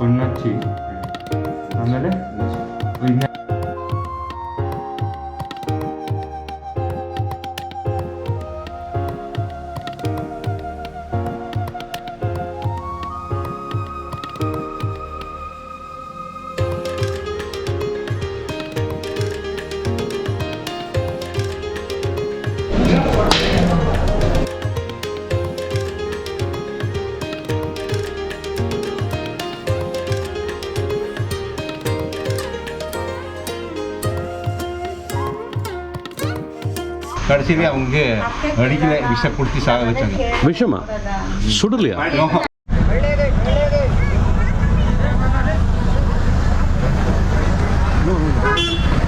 ಉನ್ನಚ್ಚಿ ಆಮೇಲೆ ವಿಜ್ಞಾನ கடைசியிலே அவங்க அடிக்கல விஷ குடிச்சு சாக வச்சாங்க விஷமா சுடலையா So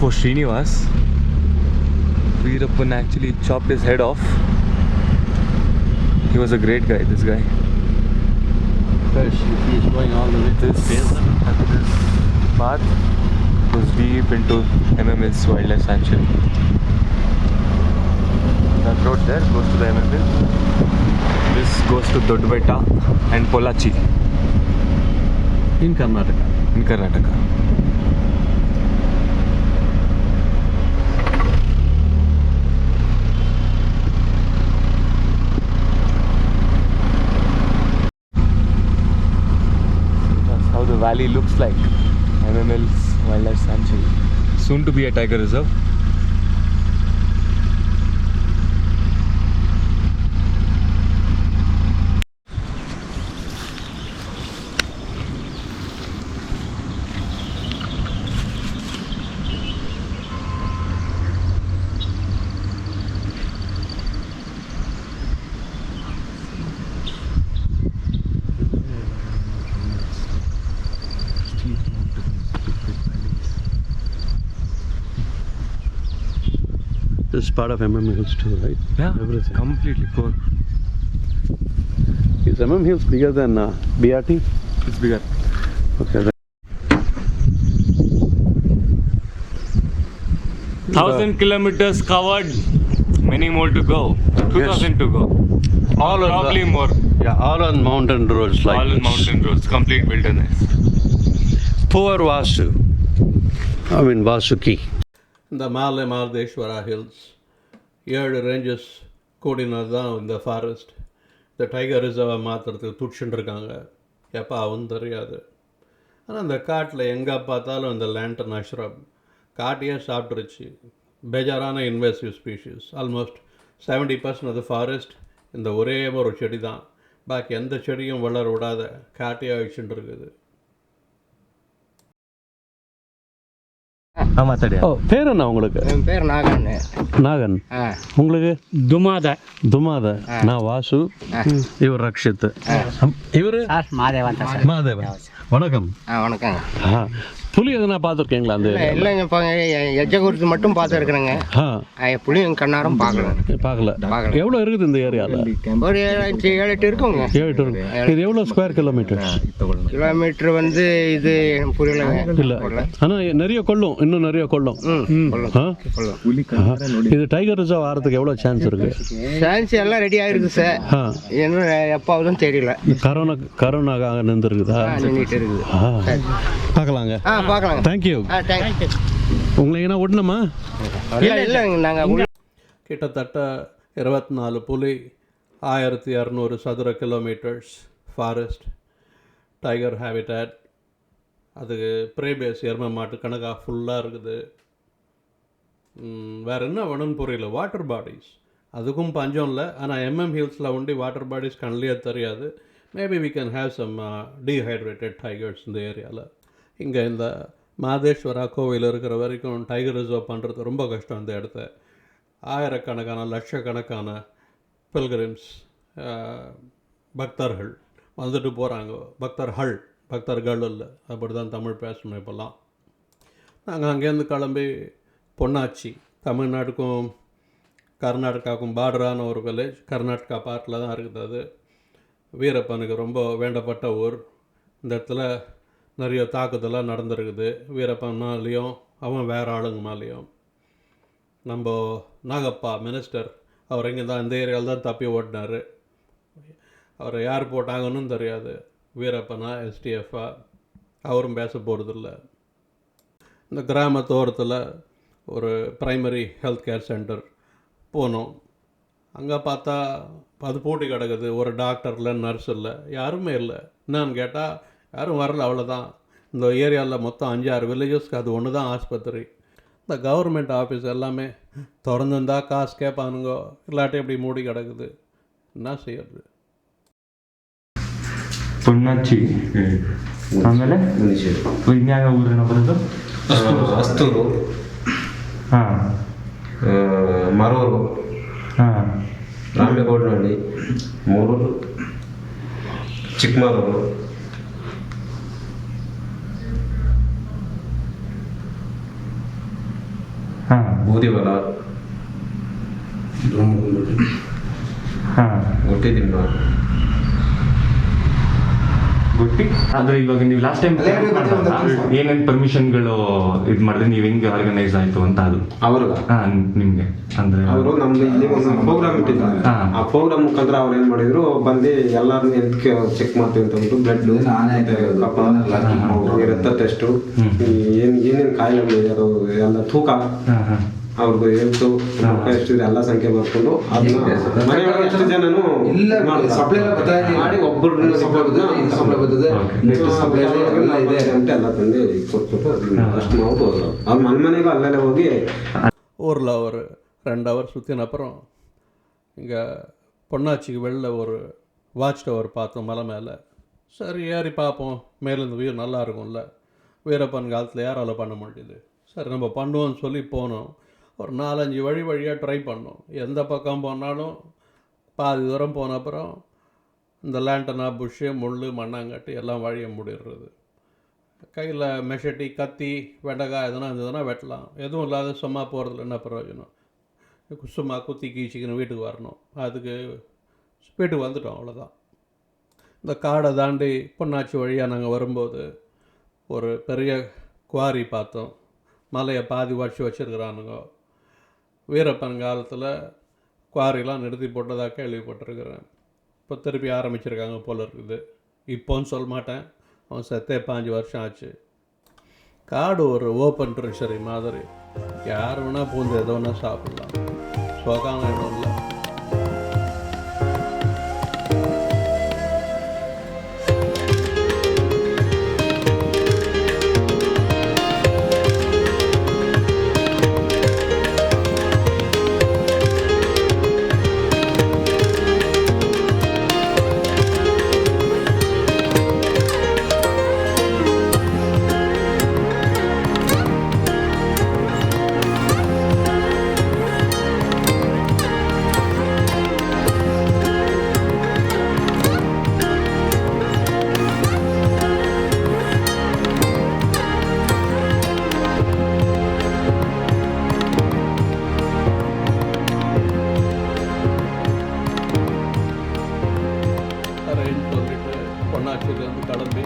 DFO Srinivas. Veerappan actually chopped his head off. He was a great guy, this guy. He's going all the way to This, this path goes deep into MMS Wildlife Sanctuary. That road there goes to the MMS. This goes to Dodbetta and Polachi in Karnataka. in Karnataka. How looks like. MML's Wildlife Sanctuary. Soon to be a tiger reserve. Is part of MM Hills too, right? Yeah, Everything. completely core. Is MM Hills bigger than uh, BRT? It's bigger. Okay. that- Thousand kilometers covered, many more to go. Two thousand to go. All on Probably the, more. Yeah, all on mountain roads like All this. mountain roads, complete wilderness. Poor Vasu. I mean Vasuki. இந்த மாலை மாலதேஸ்வரா hills ஏழு ranges கூடினது தான் இந்த forest இந்த tiger ரிசர்வை மாற்றுறதுக்கு துடிச்சுட்டு இருக்காங்க எப்போ அவன் தெரியாது. ஆனால் இந்த காட்டில் எங்கே பார்த்தாலும் இந்த லேண்டன் அஷ்ரப் காட்டையே சாப்பிட்ருச்சு பேஜாரான invasive species almost seventy percent அது ஃபாரஸ்ட் இந்த ஒரே ஒரு செடி தான் பாக்கி எந்த செடியும் வளர விடாத காட்டையாக வச்சுட்டு இருக்குது ஓ பேர் என்ன உங்களுக்கு? என் பேர் நாகன். நாகன். ஆ. உங்களுக்கு? துமாத. துமாத. நான் வாசு. இவர் ரக்ஷித். இவர்? Sir Madevan sir. மாதேவன். வணக்கம். ஆ வணக்கங்க. ஆ. புலி எதனா பார்த்துருக்கீங்களா அந்த இல்லை இல்லைங்க குறித்து மட்டும் பார்த்துருக்குறேங்க. ஆ. புளியும் கண்ணாரம் பார்க்கல. பார்க்கல. பார்க்கல. எவ்வளோ இருக்குது இந்த ஏரியாவில் ஒரு ஏழு எட்டு ஏழு எட்டு இருக்குங்க. ஏழு எட்டு இருக்கு. இது எவ்வளோ ஸ்கொயர் கிலோமீட்டர் கிலோமீட்டர் வந்து இது புரியலைங்க. இல்லை. ஆனால் நிறைய கொள்ளும். இன்னும் நிறைய கொள்ளும். இது டைகர் ரிசர்வ் ஆகிறதுக்கு எவ்வளோ சான்ஸ் இருக்கு? சான்ஸ் எல்லாம் ரெடி ஆயிருக்கு சார் ஆ. என்ன எப்போதும் தெரியல. கரோனா கரோனா நின்றுருக்குதா? நின்றுட்டு இருக்குது. பார்க்கலாங்க. ஆ. பார்க்கலாங்க தேங்க்யூ உங்களை எங்கன்னா விடணுமா இல்லை கிட்டத்தட்ட இருபத்தி நாலு புலி ஆயிரத்தி இரநூறு சதுர கிலோமீட்டர்ஸ் ஃபாரஸ்ட் டைகர் ஹேபிட்டட் அதுக்கு ப்ரேபேஸ் எருமை மாட்டு கணக்காக ஃபுல்லாக இருக்குது. ம், வேற என்ன வேணும்னு புரியல. வாட்டர் பாடிஸ் அதுக்கும் பஞ்சம் இல்லை. ஆனால் எம்எம் ஹில்ஸில் உண்டி வாட்டர் பாடிஸ் கண்ணிலே தெரியாது. Maybe we can have some dehydrated tigers இந்த ஏரியாவில் இங்கே இந்த மாதேஸ்வரா கோவில் இருக்கிற வரைக்கும் டைகர் ரிசர்வ் பண்ணுறது ரொம்ப கஷ்டம் இந்த இடத்த. ஆயிரக்கணக்கான லட்சக்கணக்கான பில்கிரிம்ஸ் பக்தர்கள் வந்துட்டு போகிறாங்க பக்தர்கள் பக்தர்கள் இல்லை. அப்படி தான் தமிழ் பேசணும் இப்போல்லாம். நாங்கள் அங்கேருந்து கிளம்பி பொன்னாச்சி தமிழ்நாட்டுக்கும் கர்நாடகாவுக்கும் பார்டரான ஒரு வில்லேஜ் கர்நாடகா பார்ட்டில் தான் இருக்குது அது. வீரப்பனுக்கு ரொம்ப வேண்டப்பட்ட ஊர். இந்த இடத்துல நிறைய தாக்குதலாக நடந்திருக்குது. வீரப்பன்னாலேயும் அவன் வேறு ஆளுங்க மேலேயும் நம்ம நாகப்பா மினிஸ்டர் அவர் இங்கே தான் இந்த ஏரியாவில் தான் தப்பி ஓட்டினார். அவரை யார் போட்டாங்கன்னு தெரியாது. வீரப்பனா எஸ்டிஎஃபா அவரும் பேச போகிறதில்ல இந்த கிராமத்தோரத்தில் ஒரு ப்ரைமரி ஹெல்த் கேர் சென்டர் போனோம். அங்கே பார்த்தா அது பூட்டி கிடக்குது. ஒரு டாக்டர் இல்லை நர்ஸ் இல்லை யாருமே இல்லை. என்னன்னு கேட்டால் யாரும் வரல அவ்வளோதான் இந்த ஏரியாவில் மொத்தம் அஞ்சாறு வில்லேஜஸ்க்கு அது ஒன்று தான் ஆஸ்பத்திரி இந்த கவர்மெண்ட் ஆஃபீஸ் எல்லாமே திறந்துருந்தா காசு கேட்பானுங்கோ இல்லாட்டி இப்படி மூடி கிடக்குது என்ன செய்யறது ಪೊನ್ನಾಚಿ ಆಮೇಲೆ ಇನ್ಯಾವ ಊರಿನ ಬರೋದು ಅಸ್ತೂರು ಹಾಂ ಆ, ಮರೂರು ಹಾಂ ರಾಮೇಗೌಡನಹಳ್ಳಿ ಮೂರೂರು ಚಿಕ್ಕಮಗಳೂರು ಹಾಂ ಬೂದಿವಲ ಹಾಂ ಹುಟ್ಟಿದಿಮ್ಮ ಗೊತ್ತಿ ಆದ್ರೆ ಇವಾಗ ನೀವು ಲಾಸ್ಟ್ ಟೈಮ್ ಏನೇನು ಪರ್ಮಿಷನ್ಗಳು ಇದು ಮಾಡಿದ್ರೆ ನೀವು ಹೆಂಗೆ ಆರ್ಗನೈಸ್ ಆಯ್ತು ಅಂತ ಅದು? ಅವರು ನಿಮ್ಗೆ. ಅಂದ್ರೆ ಅವರು ನಮ್ದು ಇಲ್ಲಿ ಒಂದು ಪ್ರೋಗ್ರಾಮ್ ಇಟ್ಟಿದ್ದಾರೆ. ಆ ಪ್ರೋಗ್ರಾಮ್ ಮುಖಾಂತರ ಅವ್ರು ಏನ್ ಮಾಡಿದ್ರು ಬಂದು ಎಲ್ಲಾರನ್ನ ಹೆಲ್ತ್ ಚೆಕ್ ಮಾಡ್ತೀವಿ ಅಂತ ಅಂದ್ಬಿಟ್ಟು ಬ್ಲಡ್ ರಕ್ತ ಟೆಸ್ಟು ಏನ್ ಏನೇನ್ ಕಾಯಿಲೆಗಳು ಇದಾರೋ ಎಲ್ಲ ತೂಕ. ಹಾ ಹಾ. ಅವ್ರದ್ದು ಹೆಲ್ತ್ ಎಷ್ಟಿದೆ ಎಲ್ಲ ಸಂಖ್ಯೆ ಬರ್ಕೊಂಡು ಅದನ್ನ ಮನೆಯೊಳಗೆ ಎಷ್ಟು ಜನನು ಇಲ್ಲ, ಮಾಡ್ತಾರೆ. supply ಎಲ್ಲ ಬರ್ತಾ ಇದೆ. ಮಾಡಿ ಒಬ್ಬರು ಸಪ್ಲೈ ಬರ್ತದೆ ಇಂಥ ಸಪ್ಲೈ ಬರ್ತದೆ ನೆಕ್ಸ್ಟ್ ಸಪ್ಲೈ ಎಲ್ಲ ಇದೆ ಅಂತ ಎಲ್ಲ ತಂದು ಕೊಟ್ಬಿಟ್ಟು ಅದನ್ನ ಅಷ್ಟು ಮಾಡ್ಬಿಟ್ಟು ಹೋದ್ರು ಅವ್ರ ಮನೆ ಮನೆಗೂ ಅಲ್ಲೆಲ್ಲ ಹೋಗಿ ஊரில் ஒரு ரெண்டு ஹவர் சுற்றின அப்புறம் இங்கே பொள்ளாச்சிக்கு வெளில ஒரு வாட்ச் டவர் பார்த்தோம் மலை மேலே சரி ஏறி பார்ப்போம் மேலேருந்து வியூ நல்லா இருக்கும்ல வீரப்பன் காலத்தில் யாரால பண்ண முடியுது சரி நம்ம பண்ணுவோம்னு சொல்லி போனோம் ஒரு நாலஞ்சு வழி வழியாக ட்ரை பண்ணோம். எந்த பக்கம் போனாலும் பாதி தூரம் போன அப்புறம் இந்த லேண்டனா புஷ்ஷு முள் மண்ணாங்கட்டு எல்லாம் வழிய முடிடுறது. கையில் மெஷட்டி கத்தி வெண்டைக்காய் எதனா இருந்ததுன்னா வெட்டலாம். எதுவும் இல்லாத சும்மா போகிறதுல என்ன பிரயோஜனம்? சும்மா குத்தி கீச்சிக்கின்னு வீட்டுக்கு வரணும். அதுக்கு வீட்டுக்கு வந்துட்டோம் அவ்வளோதான் இந்த காடை தாண்டி பொன்னாச்சி வழியாக நாங்கள் வரும்போது ஒரு பெரிய குவாரி பார்த்தோம். மலையை பாதி வச்சு வச்சுருக்குறானுங்க. வீரப்பன் காலத்தில் குவாரிலாம் நிறுத்தி போட்டதாக கேள்விப்பட்டிருக்கிறேன். இப்போ திருப்பி ஆரம்பிச்சிருக்காங்க போல இருக்குது. இப்போன்னு சொல்ல மாட்டேன். அவன் செத்தே பாஞ்சு வருஷம் ஆச்சு. காடு ஒரு ஓப்பன் ட்ரெஷரி மாதிரி. யார் வேணால் பூந்து எதோ வேணால் சாப்பிடலாம். சுகான இடம் இல்லை பொள்ளாச்சியிலேருந்து கிளம்பி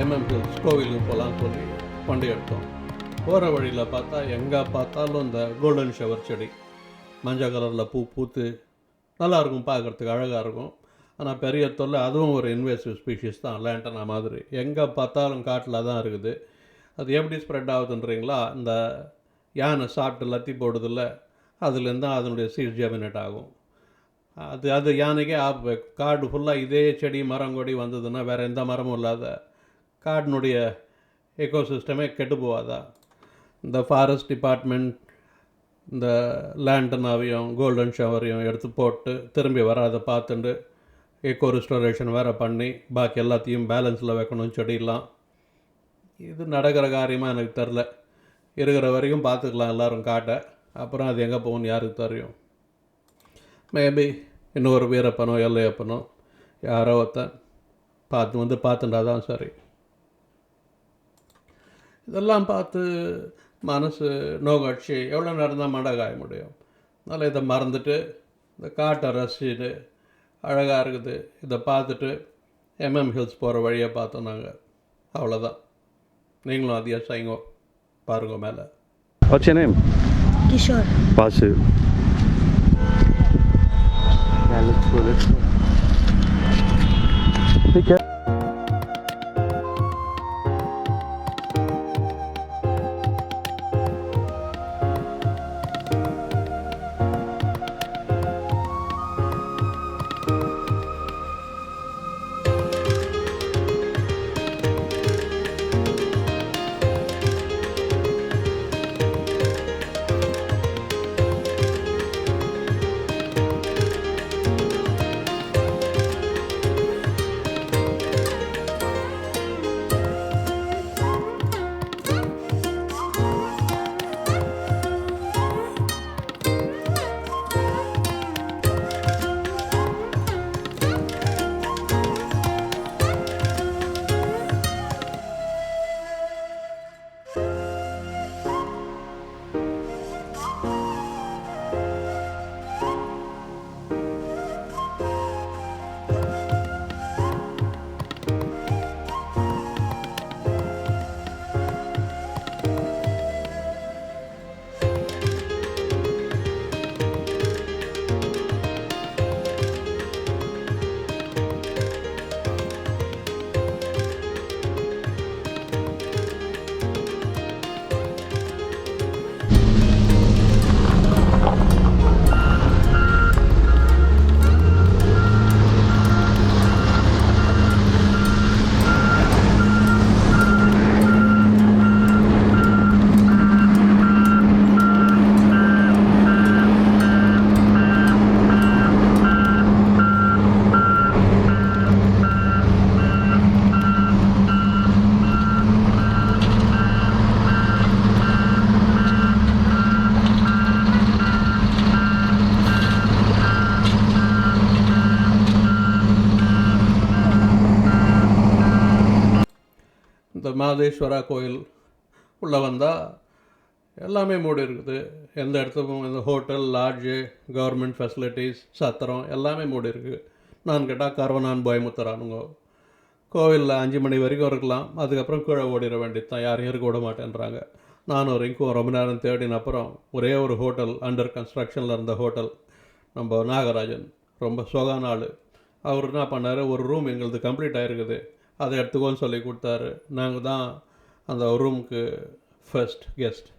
எம்எம் ஹில்ஸ் கோவிலுக்கு போகலான்னு சொல்லி வண்டி எடுத்தோம் போகிற வழியில் பார்த்தா எங்கே பார்த்தாலும் இந்த கோல்டன் ஷவர் செடி மஞ்சள் கலரில் பூ பூத்து நல்லா இருக்கும் பார்க்குறதுக்கு அழகாக இருக்கும். ஆனால் பெரிய தொல்லை அதுவும் ஒரு இன்வேசிவ் ஸ்பீஷிஸ் தான் லேண்டனா மாதிரி. எங்கே பார்த்தாலும் காட்டில் தான் இருக்குது. அது எப்படி ஸ்ப்ரெட் ஆகுதுன்றீங்களா? இந்த யானை சாப்பிட்டு லத்தி போடுதில்ல அதுலேருந்து தான் அதனுடைய சீட் ஜெமினேட் ஆகும். அது அது யானைக்கே ஆப்பு காடு ஃபுல்லாக இதே செடி மரம் கொடி வந்ததுன்னா வேறு எந்த மரமும் இல்லாத காடினுடைய எக்கோசிஸ்டமே கெட்டு போகாதா? இந்த ஃபாரஸ்ட் டிபார்ட்மெண்ட் இந்த லேண்டனாவையும் கோல்டன் ஷவரையும் எடுத்து போட்டு திரும்பி வராத பார்த்துட்டு எக்கோ ரெஸ்டோரேஷன் வேறு பண்ணி பாக்கி எல்லாத்தையும் பேலன்ஸில் வைக்கணும் செடியெல்லாம். இது நடக்கிற காரியமாக எனக்கு தெரில. இருக்கிற வரைக்கும் பார்த்துக்கலாம் எல்லாரும் காட்ட. அப்புறம் அது எங்கே போகணும்னு யாருக்கு தெரியும்? மேபி இன்னொரு வீரப்பனோ எல்லையப்பனோ யாரோ ஒருத்தன் பார்த்து வந்து பார்த்துட்டா தான் சரி. இதெல்லாம் பார்த்து மனசு நோகடிச்சு எவ்வளோ நேரம் தான் மண்டை காய முடியும். அதனால் இதை மறந்துட்டு இந்த காட்டை ரசிச்சுட்டு அழகாக இருக்குது. இதை பார்த்துட்டு எம்எம் ஹில்ஸ் போகிற வழியை பார்த்தோம் நாங்கள் அவ்வளோதான் நீங்களும் அதையே செய்யுங்க பாருங்க மேலே. What's your name? Kishore. böyle. Peki. Mahadeshwara கோயில் உள்ளே வந்தால் எல்லாமே மூடி இருக்குது. எந்த இடத்துக்கும் இந்த ஹோட்டல் லாட்ஜு கவர்மெண்ட் ஃபெசிலிட்டிஸ் சத்திரம் எல்லாமே மூடி இருக்குது நான் கேட்டால் கரவனான் பயமுத்தரானுங்க. கோவிலில் அஞ்சு மணி வரைக்கும் இருக்கலாம். அதுக்கப்புறம் கீழே ஓடிட வேண்டியது தான் யாரையும் இருக்க விட மாட்டேன்றாங்க. நானும் வரைக்கும் ரொம்ப நேரம் தேடின அப்புறம் ஒரே ஒரு ஹோட்டல் அண்டர் கன்ஸ்ட்ரக்ஷனில் இருந்த ஹோட்டல். நம்ம நாகராஜன் ரொம்ப சொகான ஆள் அவர் என்ன பண்ணார்? ஒரு ரூம் எங்களுது கம்ப்ளீட் ஆகிருக்குது அதை எடுத்துக்கோன்னு சொல்லி கொடுத்தாரு. நாங்கள் தான் அந்த ரூமுக்கு ஃபர்ஸ்ட் கெஸ்ட்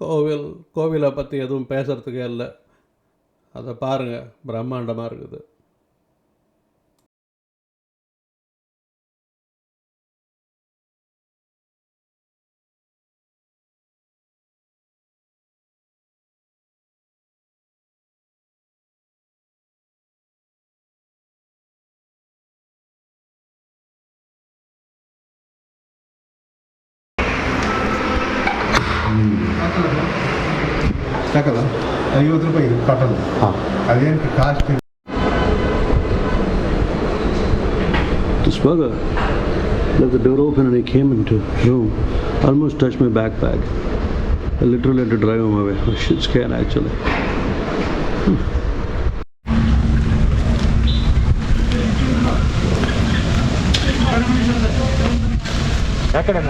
கோவில் கோவிலை பற்றி எதுவும் பேசுகிறதுக்கே இல்லை. அதை பாருங்கள் பிரம்மாண்டமாக இருக்குது. almost touched my backpack. I literally had to drive him away. I should scan actually. Hmm. ಯಾಕಡೆ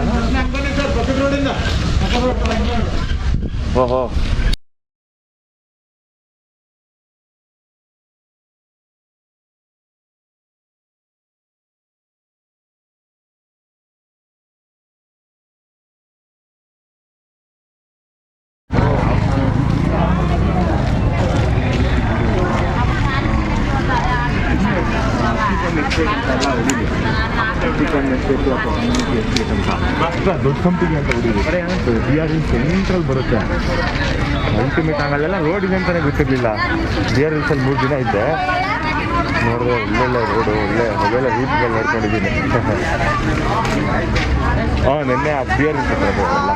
ಅಲ್ಟಿಮೇಟ್ ಹಂಗಲ್ಲೆಲ್ಲ ರೋಡ್ ಇದೆ ಅಂತಾನೆ ಗೊತ್ತಿರಲಿಲ್ಲ ಬಿ ಆರ್ ಅಲ್ಲಿ ಮೂರು ದಿನ ಇದ್ದೆ ನೋಡಿದ್ರೆ ಒಳ್ಳೊಳ್ಳೆ ರೋಡು ಒಳ್ಳೆ ಮೊಬೈಲ್ ರೂಟ್ಗಳು ನೋಡ್ಕೊಂಡಿದ್ದೀನಿ ಹಾಂ ನಿನ್ನೆ ಆ ಬಿ ಆರ್ ಇಲ್ಸ್ ಹತ್ರ ಅದು ಎಲ್ಲ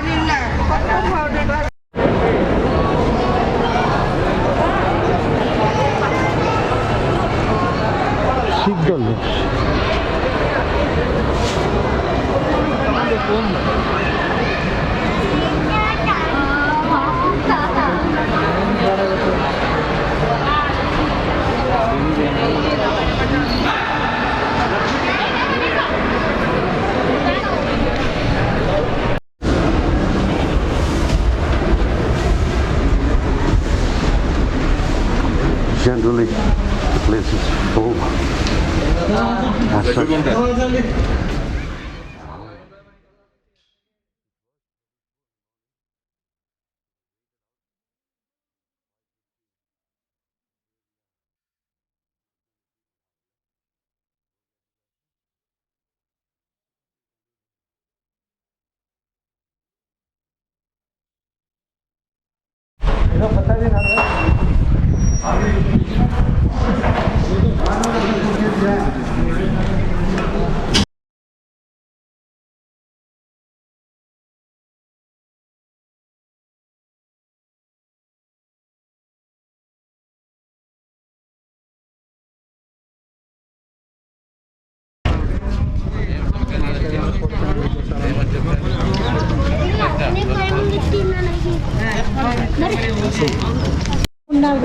Generally, the place is full. As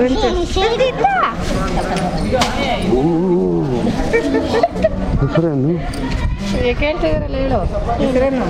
Сердита! ಹೆಸರೇನು ಯಾಕೆ ಹೇಳು. ಹೆಸರೇನು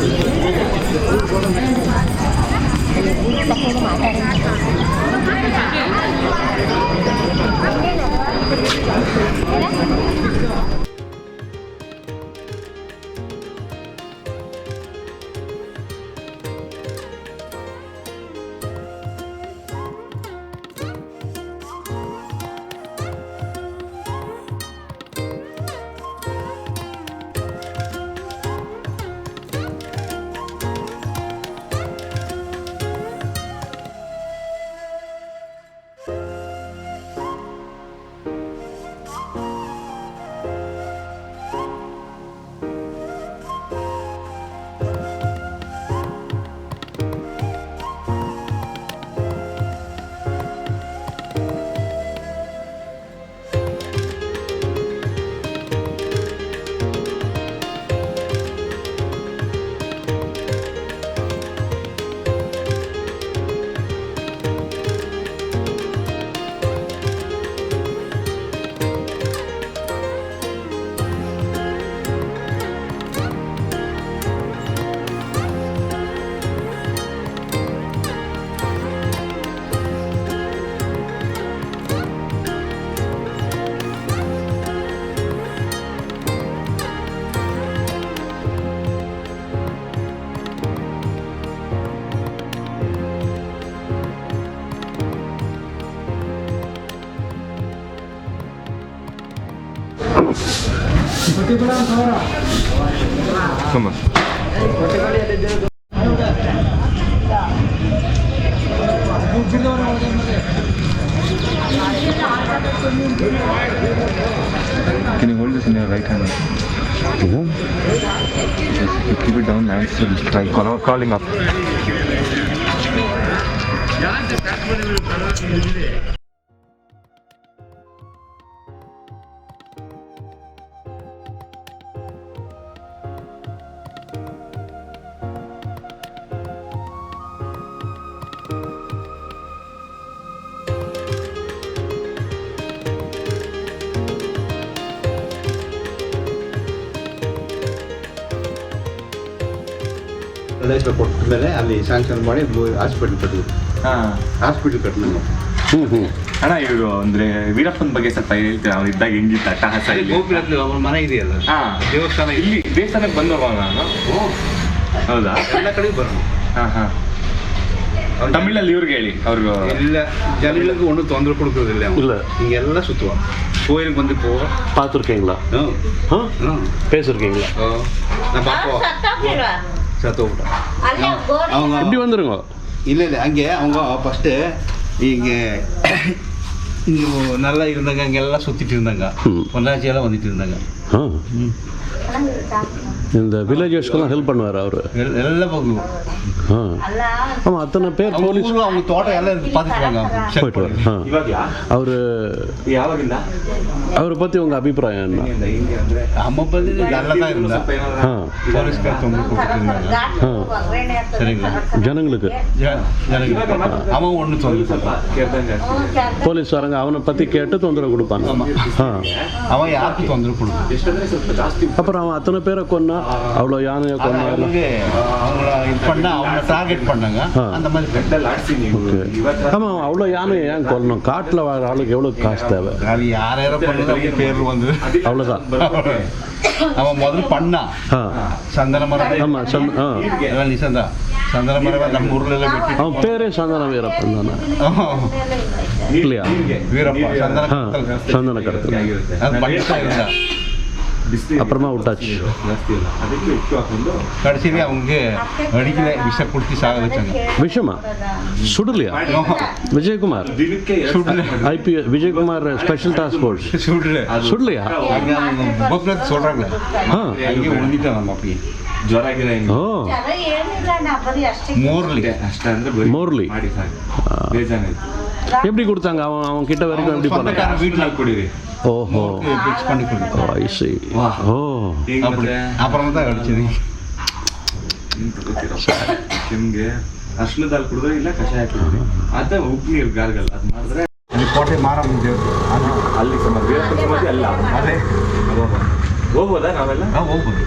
Thank you. Come on. Can you hold this in your right hand? Yeah. You keep it down and still try call, calling up. ಪ್ರದೇಶ ಕೊಟ್ಟ ಮೇಲೆ ಅಲ್ಲಿ ಸ್ಯಾಂಕ್ಷನ್ ಮಾಡಿ ಹಾಸ್ಪಿಟಲ್ ಕಟ್ಟಿದ್ರು hospital ಕಟ್ಟಿದ್ರು ಹ್ಞೂ ಹ್ಞೂ ಅಣ್ಣ ಇವರು ಅಂದ್ರೆ ವೀರಪ್ಪನ ಬಗ್ಗೆ ಸ್ವಲ್ಪ ಹೇಳ್ತೀರಾ ಅವ್ನು ಇದ್ದಾಗ ಹೆಂಗಿತ್ತ ಅಟ್ಟಹಾಸ ಇಲ್ಲಿ ಗೋಪುರದಲ್ಲಿ ಅವ್ರ ಮನೆ ಇದೆಯಲ್ಲ ಹಾ ದೇವಸ್ಥಾನ ಇಲ್ಲಿ ದೇವಸ್ಥಾನಕ್ಕೆ ಬಂದವ ನಾನು ಹೌದಾ ಎಲ್ಲ ಕಡೆ ಬರೋಣ ಹಾ ಹಾ ತಮಿಳಲ್ಲಿ ಇವ್ರಿಗೆ ಹೇಳಿ ಅವ್ರಿಗೆ ಎಲ್ಲ ಜನಗಳಿಗೆ ಒಂದು ತೊಂದರೆ ಕೊಡ್ಕೋದಿಲ್ಲ இல்ல. ಹಿಂಗೆಲ್ಲ ಸುತ್ತುವ கோயிலுக்கு வந்து போவோம் பார்த்துருக்கீங்களா ஆ பேசியிருக்கீங்களா நான் பார்ப்போம் சத்த அவங்க இப்படி வந்துருங்க? இல்லை இல்லை அங்கே அவங்க ஃபஸ்ட்டு இங்கே இங்கே நல்லா இருந்தாங்க அங்கெல்லாம் சுற்றிட்டு இருந்தாங்க. ம். பொள்ளாச்சியெல்லாம் வந்துட்டு இருந்தாங்க. ஆ. இந்த வில்லேஜஸ்க்கெல்லாம் ஹெல்ப் பண்ணுவார் அவர். எல்லா பக்கம். ஆமாம் அத்தனை பேர் போலீஸ் அவங்க தோட்டம் எல்லாம் பார்த்துட்டு போயிட்டு வர அவர் அவரை பற்றி உங்கள் அபிப்பிராயம் என்ன? பற்றி நல்லா தான் ஜனங்களுக்கு. அவன் ஒன்று சொல்லுங்க போலீஸ்காரங்க அவனை பற்றி கேட்டு தொந்தரவு கொடுப்பாங்க. அவன் யாருக்கு தொந்தரவு கொடுப்பான் அப்புறம் அவன் அத்தனை பேரை கொன்னான் அவ்வளோ யானையை கொன்னா ஆமாம் அவ்வளோ யானையை ஏன் கொல்லணும்? காட்டில் வாழ்ற ஆளுக்கு எவ்வளோ காசு தேவை? அவ்வளோதான் அவன் முதல்ல பண்ணா. சந்தன மரம் ஆமா சந்தா சந்தன மரம் நம்ம ஊர்ல அவன் பேரே சந்தன வீரப்பன் தானே. இல்லையா? வீரப்பன் சந்தன சந்தன கடத்தல் ಅಪ್ರಮ ಔಟ್ ಟಚ್ ಕಡಿಸಿದ್ರೆ ಅವನಿಗೆ ಅಡಿಗೆ ವಿಷ ಕೊಡ್ತಿ ಸಾಗ ವಿಷಮ ಸುಡಲಿಯ Vijay Kumar I P Vijay Kumar special task force ಸುಡಲಿಯ ಹಾ ಉಳಿದ ನಮ್ಮ ಅಪ್ಪಿಗೆ ಜ್ವರ ಗಿರ ಮೂರ್ಲಿ ಅಷ್ಟೇ ಅಂದ್ರೆ ಮೂರ್ಲಿ ಮಾಡಿ ಸಾಕು ಬೇಜಾನಾಯ್ತು எப்படி கொடுத்தாங்க அவன் அவன் கிட்ட வரைக்கும் எப்படி போனாங்க சொந்தக்கார வீட்டுல ಕುಡೀರಿ ஓஹோ பிக்ஸ் பண்ணி கொடுத்தோம் ஐ சி வா. ஓ ಹೇಗೆ அப்படி ಮತ್ತೆ அப்புறமா தான் அடிச்சது ನಿಂತ್ ಗೊತ್ತಿರಪ್ಪ. ಕೆಮ್ಗೆ ಅರ್ಶಿನದಲ್ಲಿ ಕುಡಿದ್ರೆ ಇಲ್ಲ ಕಷಾಯ ಕುಡಿದ್ರಿ ಅದ ಉಪ್ಪು ನೀರು ಗಾರ್ಗಲ್ ಅದು ಮಾಡಿದ್ರೆ ಅಲ್ಲಿ ಕೋಟೆ ಮಾರಮ್ಮ ದೇವ್ರು ಅಲ್ಲಿ ಸಮಾಧಿ ವೀರಪ್ಪನ ಸಮಾಧಿ ಅಲ್ಲ ಅದೇ ಹೋಗ್ಬೋದಾ ನಾವೆಲ್ಲ ನಾವು ಹೋಗ್ಬೋದು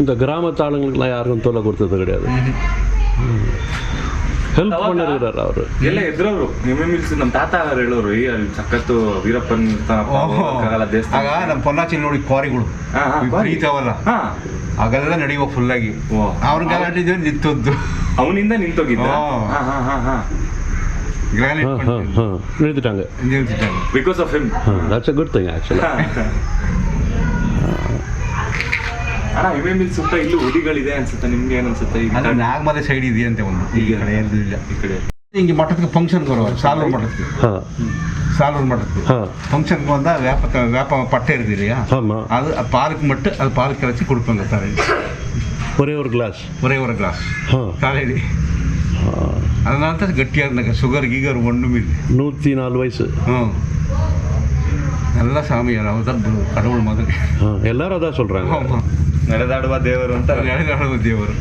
இந்த கிராம தாளுங்களுக்குலாம் யாருக்கும் தொல்லை கொடுத்தது கிடையாது ಹೆಲ್ಪ್ ಮಾಡಿರ್ತಾರ ಅವರು. ಎಲ್ಲ ಇದ್ರವ್ರು ಎಮ್ಮೆ ನಮ್ಮ ತಾತ ಅವ್ರು ಹೇಳೋರು ಈ ಅಲ್ಲಿ ಸಖತ್ತು ವೀರಪ್ಪನ್ ಆಗಲ್ಲ ದೇವಸ್ಥಾನ. ನಮ್ಮ ಪೊನ್ನಾಚಿ ನೋಡಿ ಕ್ವಾರಿಗಳು. ನಡೆಯುವ ಫುಲ್ ಆಗಿ. ಅವ್ರ ಗಲಾಟೆ ನಿಂತದ್ದು. ಅವನಿಂದ ನಿಂತೋಗಿದ್ದ? நிறுத்திட்டாங்க because of of him that's uh ಅಣ್ಣ ಎಮ್ ಎಮ್ ಇಲ್ ಸುತ್ತ ಇಲ್ಲೂ ಉದಿಗಳಿದೆ ಅನ್ಸುತ್ತೆ ನಿಮ್ಗೆ ಏನ್ ಅನ್ಸುತ್ತೆ ಈಗ ಅದು ನಾಗಮಲೆ ಸೈಡ್ ಇದೆಯಂತೆ ಒಂದು ಈ ಕಡೆ ಎಲ್ಲೂ ಇಲ್ಲ ಈ ಕಡೆ ಹಿಂಗೆ ಮಠಕ್ಕೆ ಫಂಕ್ಷನ್ಗೆ ಬರೋರು ಸಾಲೂರು ಮಠಕ್ಕೆ ಹಾಂ சாலூர் மட்டத்துக்கு ಹಾಂ ஃபங்க்ஷனுக்கு வந்தால் வேப்ப வேப்ப பட்டை இருக்கு இல்லையா ஆமாம் அது அது பாலுக்கு மட்டும் அது பால் கரைச்சி கொடுப்பாங்க தலையில் ஒரே ஒரு கிளாஸ் ஒரே ஒரு கிளாஸ் ಹಾಂ காலையில் அதனால தான் கட்டியாக இருந்தாங்க சுகர் கீகர் ஒன்றும் இல்லை நூற்றி நாலு வயசு ம் நல்ல சாமியார் அவர் தான் கடவுள் மாதிரி ஆ, எல்லாரும் அதான் சொல்கிறாங்க ஆமாம் ನಡೆದಾಡುವ ದೇವರು ಅಂತ நடன தேவர்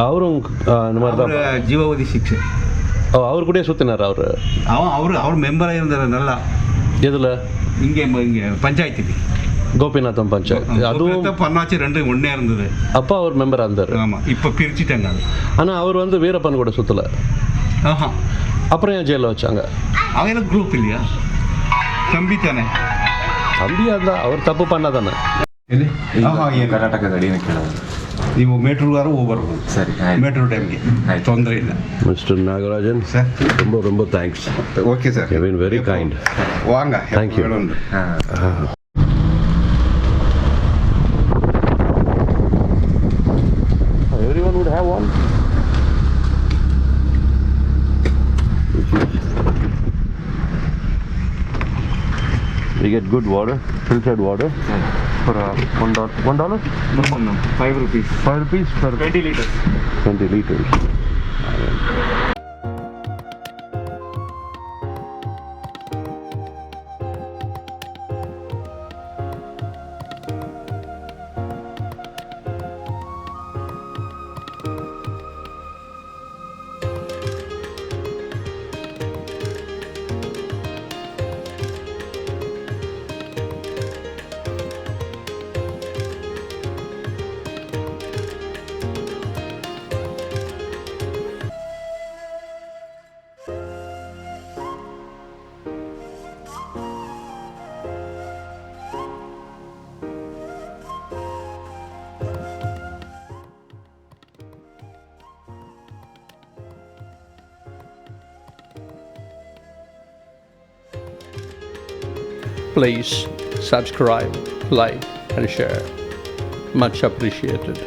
அவரும் ஆ, இந்த மாதிரி தான் அவர் ஜீவாவதி சிக்ஷை ஓ அவர் கூடயே சுற்றினார் அவர் அவன் அவர் அவர் மெம்பராக இருந்தார் நல்லா எதில் இங்கே இங்கே பஞ்சாயத்துக்கு கோபிநாத்தம் பஞ்சாயத்து அதுவும் பண்ணாச்சு ரெண்டும் ஒன்றே இருந்தது அப்பா அவர் மெம்பராக இருந்தார் ஆமாம் இப்போ பிரிச்சுட்டாங்க அது ஆனால் அவர் வந்து வீரப்பன் கூட சுற்றலை ஆஹா அப்புறம் ஏன் ஜெயிலில் வச்சாங்க அவங்களும் குரூப் இல்லையா தம்பி தானே தம்பியாக இருந்தால் அவர் தப்பு பண்ணாதானே ಎಲ್ಲಿ? ಕರ್ನಾಟಕದ ಅಡಿನ ಕೇಳೋದು ನೀವು ಮೇಟ್ರೂಗಾರು ಹೋಗ್ಬರ್ಬೋದು. ಸರಿ ಮೆಟ್ರೋ ಟೈಮ್ಗೆ. ತೊಂದರೆ ಇಲ್ಲ. Mister Nagarajan sir? ತುಂಬ ತುಂಬ thanks okay sir. You very kind ವಾಂಗ. Thank you get good water, filtered water yeah. for uh, one dollar. One dollar? No, no, no. Five rupees. Five rupees for Twenty liters. Twenty liters. Please subscribe, like, and share. Much appreciated.